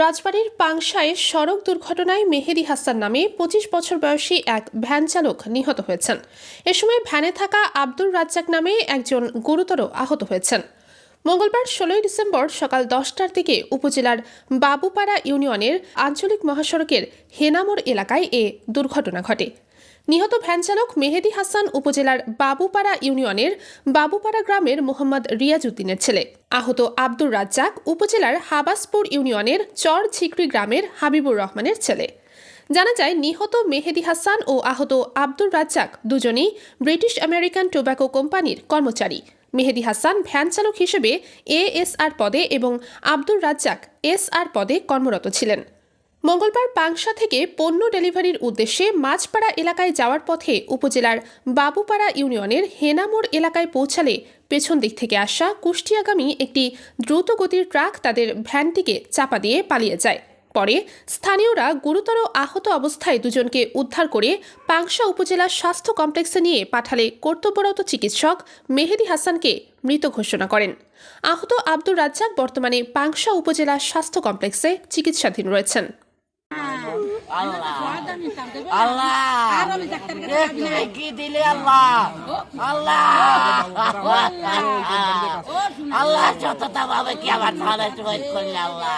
রাজবাড়ির পাংশায় সড়ক দুর্ঘটনায় মেহেদি হাসান নামে পঁচিশ বছর বয়সী এক ভ্যান চালক নিহত হয়েছেন। এ সময় ভ্যানে থাকা আব্দুর রাজ্জাক নামে একজন গুরুতর আহত হয়েছেন। মঙ্গলবার ষোলোই ডিসেম্বর সকাল দশটার দিকে উপজেলার বাবুপাড়া ইউনিয়নের আঞ্চলিক মহাসড়কের হেনামোর এলাকায় এ দুর্ঘটনা ঘটে। নিহত ভ্যান চালক মেহেদি হাসান উপজেলার বাবুপাড়া ইউনিয়নের বাবুপাড়া গ্রামের মোহাম্মদ রিয়াজউদ্দিনের ছেলে। আহত আব্দুর রাজ্জাক উপজেলার হাবাসপুর ইউনিয়নের চর ঝিকরি গ্রামের হাবিবুর রহমানের ছেলে। জানা যায়, নিহত মেহেদি হাসান ও আহত আব্দুর রাজ্জাক দুজনেই ব্রিটিশ আমেরিকান টোব্যাকো কোম্পানির কর্মচারী। মেহেদি হাসান ভ্যান চালক হিসেবে এএসআর পদে এবং আব্দুর রাজ্জাক এসআর পদে কর্মরত ছিলেন। মঙ্গলবার পাংশা থেকে পণ্য ডেলিভারির উদ্দেশ্যে মাছপাড়া এলাকায় যাওয়ার পথে উপজেলার বাবুপাড়া ইউনিয়নের হেনামোড় এলাকায় পৌঁছালে পেছন দিক থেকে আসা কুষ্টিয়াগামী একটি দ্রুতগতির ট্রাক তাদের ভ্যানটিকে চাপা দিয়ে পালিয়ে যায়। পরে স্থানীয়রা গুরুতর আহত অবস্থায় দুজনকে উদ্ধার করে পাংশা উপজেলা স্বাস্থ্য কমপ্লেক্সে নিয়ে পাঠালে কর্তব্যরত চিকিৎসক মেহেদি হাসানকে মৃত ঘোষণা করেন। আহত আব্দুর রাজ্জাক বর্তমানে পাংশা উপজেলা স্বাস্থ্য কমপ্লেক্সে চিকিৎসাধীন রয়েছেন। কি দিলে আল্লাহ। আল্লাহ। আল্লাহ। যতটা ভাবে কি আমার নামে আল্লাহ